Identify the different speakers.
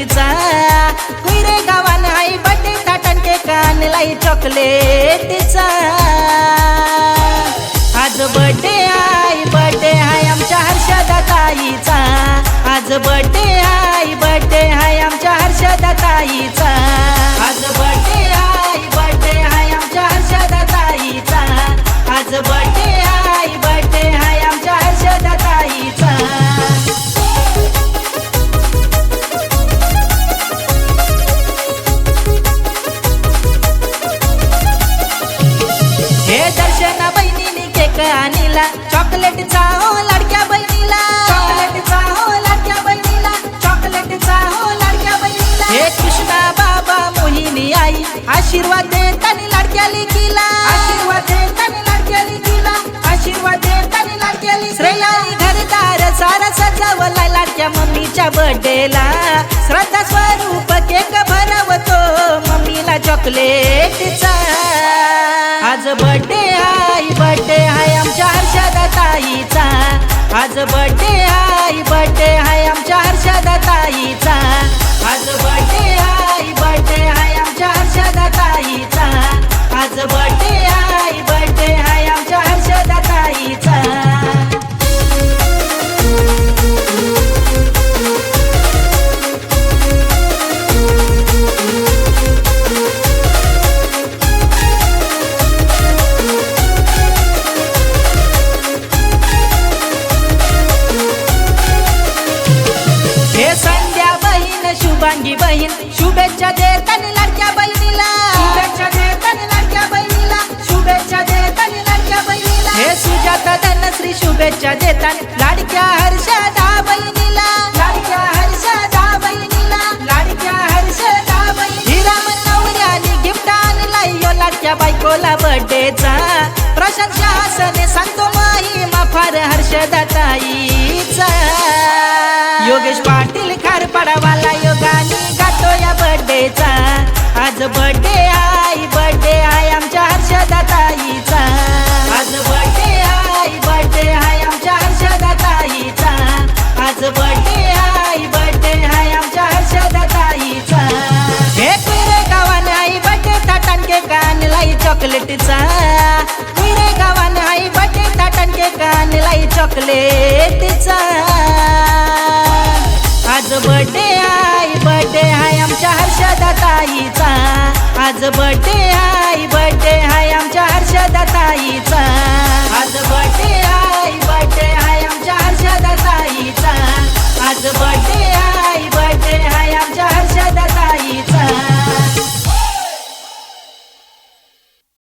Speaker 1: तिचा हुईरे गावान आई बटे ताटन के कान लाई चॉकलेटीचा. आज बड्डे आई बड्डे हाय आमच्या हर्षदा ताईचा. आज बड्डे आई बड्डे हाय आमच्या हर्षदा ताईचा. आज बड्डे आणला चॉकलेटचा हो लाडक्या बहिणीला. चॉकलेटचा हो लाडक्या बहिणीला. चॉकलेटचा हो लाडक्या बहिणीला. हे कृष्णा बाबा मोहिनी आई आशीर्वाद देतानी लाडक्या लेकीला. आशीर्वाद देतानी लाडक्या लेकीला. आशीर्वाद देतानी लाडक्या लेकीला. श्रेयानी घरदार सारा सजावला लाडक्या मम्मीच्या बर्थडेला श्रद्धा स्वरूप केक भरवतो मम्मीला चॉकलेटचा आज बर्थडे आई बर्थडे आज बर्थडे आहे बर्थडे आहे आमच्या हर्षा बहीण बहीण शुभेच्छा देतानी लाडक्या बहिणीला. शुभेच्छा देतानी लाडक्या बहिणीला. शुभेच्छा देतानी लाडक्या बहिणीला. हे सुजाता धनश्री शुभेच्छा देतानी लाडक्या हर्षदा बहिणीला. लाडक्या हर्षदा बहिणीला. लाडक्या हर्षदा बहिणी हिराम नवऱ्याने गिफ्ट आणला यो लाडक्या बायकोला बर्थडेचा प्रशंसा हसने सांगतो महिमा फार हर्षदा ताईचा योगेश पाटील यो गाणी गातो या बर्थडेचा आज बर्थडे आई बर्थडे आय आमच्या हर्षदा ताईचा आज बर्थडे आई बर्थडे आय आमच्या हर्षदा ताईचा आज बर्थडे आई बर्थडे आय आमच्या हर्षदा ताईचा हे पिरे गावाने आई बर्थडे ताटान केक लाई चॉकलेटचा पिरे गावाने आई बर्थडे ताटान केक लाई चॉकलेटचा आमच्या हर्षदा ताईचा आज बर्थडे हाय बर्थडे आहे आमच्या हर्षदा ताईचा